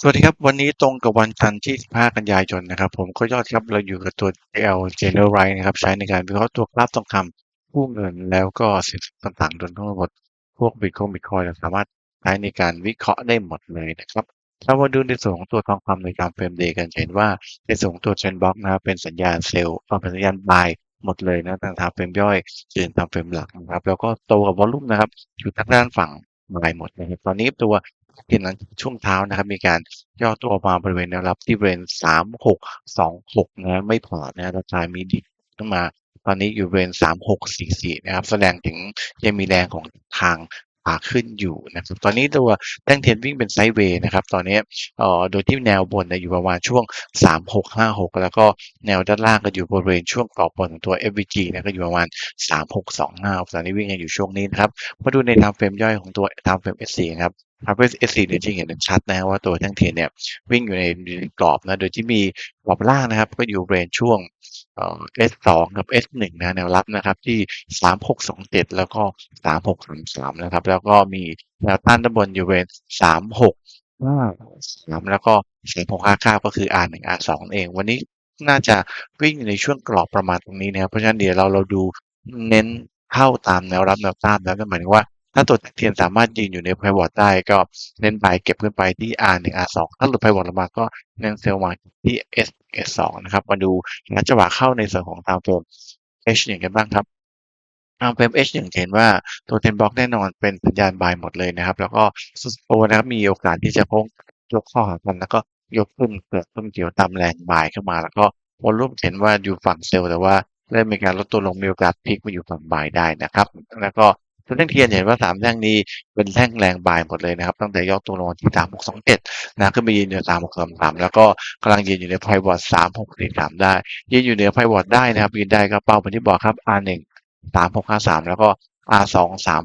สวัสดีครับ วันนี้ตรงกับวันจันทร์ที่ 15 กันยายนนะครับ ผมก็ยอดครับเราอยู่กับตัว JL Generalite นะครับใช้ในการวิเคราะห์ตัวกราฟทองคำกู้เงินแล้วก็สินทรัพย์ต่างๆโดยทั้งหมด พวก Bitcoin Bitcoin เราสามารถใช้ในการวิเคราะห์ได้หมดเลยนะครับเรามาดูในส่วนของตัวทองคำในการเฟรมเดย์กันจะเห็นว่าในส่วนของตัว Trend Box นะครับเป็นสัญญาณเซลล์เป็นสัญญาณ buy หมดเลยนะทางทางเฟรมย่อยยืนทางเฟรมหลักนะครับแล้วก็โตกับวอลลุ่มนะครับอยู่ทางด้านฝั่ง buy หมดนะครับตอนนี้ตัว เห็นหลังช่วงเช้านะครับ มีการย่อตัวมาบริเวณแนวรับที่บริเวณ3626นะไม่ผ่านนะราคามีดิบขึ้นมา ตอนนี้อยู่บริเวณ3644นะครับ แสดงถึงยังมีแรงของทางขาขึ้นอยู่นะครับตอนนี้ตัวแท่งเทียนวิ่งเป็นไซด์เวย์นะครับ ตอนนี้เอ่อโดยที่แนวบนอยู่ประมาณช่วง 3656 แล้วก็แนวด้านล่างก็อยู่บริเวณช่วงกรอบบนของตัว FVG นะก็อยู่ประมาณ 3625ตอนนี้วิ่งกันอยู่ช่วงนี้นะครับมาดูใน time frame ย่อยของตัว time frame S4 ครับ time frame S4 เนี่ยจะเห็นชัดนะว่าตัวแท่งเทียนเนี่ยวิ่งอยู่ในกรอบนะโดยที่มีกรอบล่างนะครับ ก็อยู่บริเวณช่วงเอ่อ S2 กับ S1 นะแนวรับนะครับที่3627แล้วก็3633นะครับ แล้วก็มีแนวต้านด้านบนอยู่บริเวณ3653แล้วก็3659ก็คือ R1 R2 นั่นเอง วันนี้น่าจะวิ่งอยู่ในช่วงกรอบประมาณตรงนี้นะครับเพราะฉะนั้นเดี๋ยวเราเราดูเน้นเข้าตามแนวรับแนวต้านนะนั่นหมายถึงว่า ถ้าตัวเทียนสามารถยืนอยู่ใน pivot ได้ก็เน้น buy เก็บขึ้นไปที่ R1 R2 ถ้าหลุด pivot ลงมาก็เน้น sell มาที่ S S2 นะครับ มาดูนัจังหวะเข้าในส่วนของ time frame H1 กันบ้างครับ time frame H1 เห็นว่าตัว Trend Box แน่นอนเป็นสัญญาณ buy หมดเลยนะครับ แล้วก็สุดโตนะครับมีโอกาสที่จะโค้งยกข้อหากันแล้วก็ยกขึ้นเกิดขึ้นเกี่ยวตามแรง buy เข้ามา แล้วก็วอลลุ่มเห็นว่าอยู่ฝั่งเซลล์แต่ว่าเริ่มมีการลดตัวลงมีโอกาสพลิกมาอยู่ฝั่ง buy ได้นะครับ แล้วก็ ตัวแท่งเทียนเห็นว่า3แท่งนี้เป็นแท่งแรง buy หมดเลยนะครับตั้งแต่ย่อตัวลงมาที่3627นะขึ้นไปยืนอยู่3633แล้วก็กำลังยืนอยู่ใน pivot 3643ได้ ยืนอยู่เหนือ pivot ได้นะครับยืนได้ก็เป้าเหมือนที่บอกครับ R1 3653แล้วก็ R2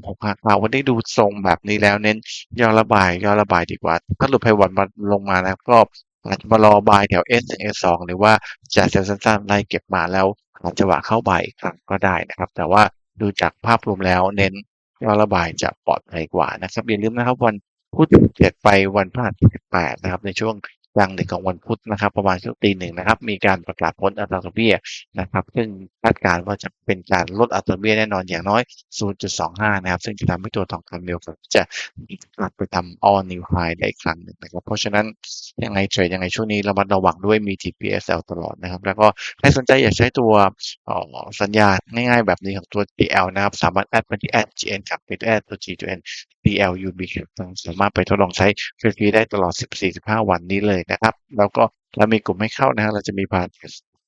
3659วันนี้ดูทรงแบบนี้แล้วเน้นย่อระบายย่อระบายดีกว่า ถ้าหลุด pivot มาลงมานะครับก็อาจจะมารอบายแถว S1 S2 หรือว่าจะเซลล์สั้นๆไล่เก็บมาแล้วหาจังหวะเข้าบายอีกครั้งก็ได้นะครับ แต่ว่าดูจากภาพรวมแล้วเน้น ย่อระบายจะปลอดภัยกว่านะครับอย่าลืมนะครับ วันพุธที่17ไปวันพฤหัสที่แปดนะครับ ในช่วง กลางดึกของวันพุธนะครับ ประมาณช่วงตีหนึ่งนะครับ มีการประกาศผลอัตราดอกเบี้ยนะครับ ซึ่งคาดการณ์ว่าจะเป็นการลดอัตราดอกเบี้ยแน่นอนอย่างน้อย 0.25 นะครับ ซึ่งจะทำให้ตัวทองคำมีโอกาสจะกลับไปทำ all new high ได้อีกครั้งหนึ่งนะครับ เพราะฉะนั้นยังไงเทรดยังไงช่วงนี้ระมัดระวังด้วยมี TPSL ตลอดนะครับ แล้วก็ใครสนใจอยากใช้ตัวสัญญาณง่ายๆแบบนี้ของตัว GL นะครับ สามารถแอดมาที่ @gn ครับหรือแอดตัว G ตัว N PLUB สามารถไปทดลองใช้ฟรีๆได้ตลอด 14-15 วันนี้เลยนะครับ แล้วก็เรามีกลุ่มให้เข้านะฮะเราจะมีผ่าน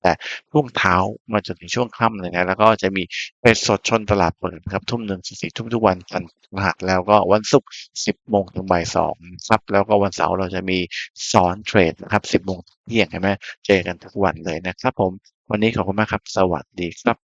แต่ช่วงเช้ามาจนถึงช่วงค่ำเลยนะแล้วก็จะมีเป็นสดชนตลาดเปิดนะครับทุ่มหนึ่งสี่ทุ่มทุกวันจันทร์หัสแล้วก็วันศุกร์10โมงถึงบ่ายสองครับแล้วก็วันเสาร์เราจะมีสอนเทรดนะครับ10โมงเที่ยงใช่ไหมเจอกันทุกวันเลยนะครับผมวันนี้ขอบคุณมากครับ สวัสดีครับ